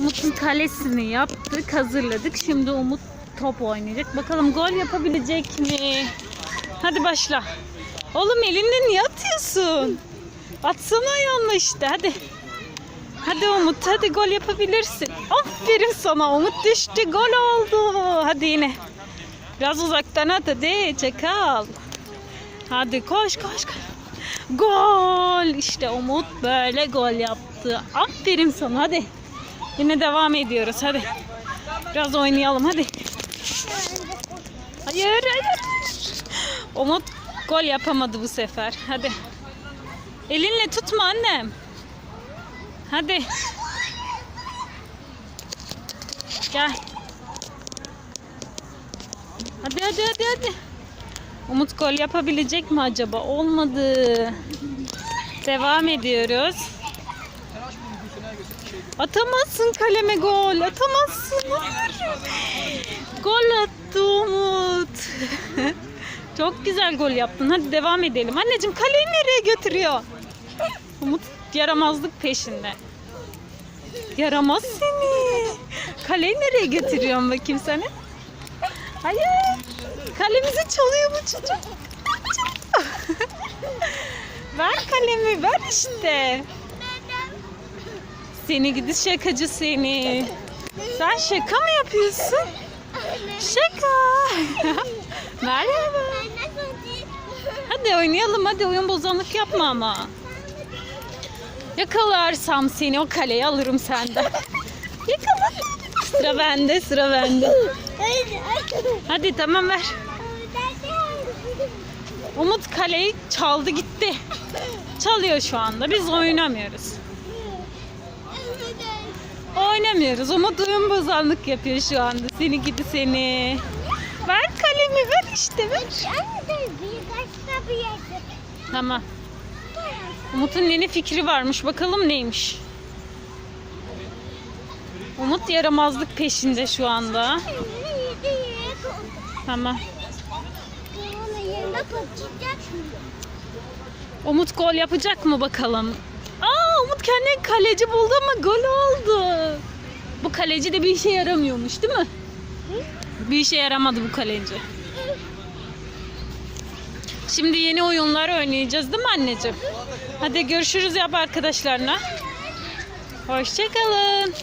Umut'un kalesini yaptık, hazırladık. Şimdi Umut top oynayacak. Bakalım gol yapabilecek mi? Hadi başla. Oğlum elinde niye atıyorsun? Atsana ayağınla işte hadi. Hadi Umut hadi gol yapabilirsin. Aferin sana Umut düştü gol oldu. Hadi yine. Biraz uzaktan at hadi çakal. Hadi koş koş koş. Gol! İşte Umut böyle gol yaptı. Aferin sana hadi. Yine devam ediyoruz hadi. Biraz oynayalım hadi. Hayır hayır. Umut gol yapamadı bu sefer. Hadi. Elinle tutma annem. Hadi. Gel. Hadi hadi hadi hadi. Umut gol yapabilecek mi acaba? Olmadı. Devam ediyoruz. Atamazsın kaleme gol. Atamazsın. Hayır. Gol attı Umut. Çok güzel gol yaptın. Hadi devam edelim. Anneciğim kaleyi nereye götürüyor? Umut yaramazlık peşinde. Yaramaz seni. Kaleyi nereye götürüyorsun bakayım seni? Hayır. Kalemizi çalıyor bu çocuk. ver kalemi ver işte. Seni gidi şakacı seni. Sen şaka mı yapıyorsun? Şaka. Merhaba. Hadi oynayalım hadi oyun bozanlık yapma ama. Yakalarsam seni o kaleye alırım senden. Yakala. Sıra bende sıra bende. Hadi tamam ver. Umut kaleyi çaldı gitti. Çalıyor şu anda. Biz oynamıyoruz. Oynamıyoruz. Umut oyun bozanlık yapıyor şu anda. Seni gidi seni. Ver kalemi ver işte ver. Tamam. Umut'un yeni fikri varmış. Bakalım neymiş. Umut yaramazlık peşinde şu anda. Tamam. Umut gol yapacak mı bakalım? Umut kendine kaleci buldu ama gol oldu. Bu kaleci de bir işe yaramıyormuş değil mi? Bir işe yaramadı bu kaleci. Şimdi yeni oyunlar oynayacağız değil mi anneciğim? Hadi görüşürüz yap arkadaşlarına. Hoşçakalın.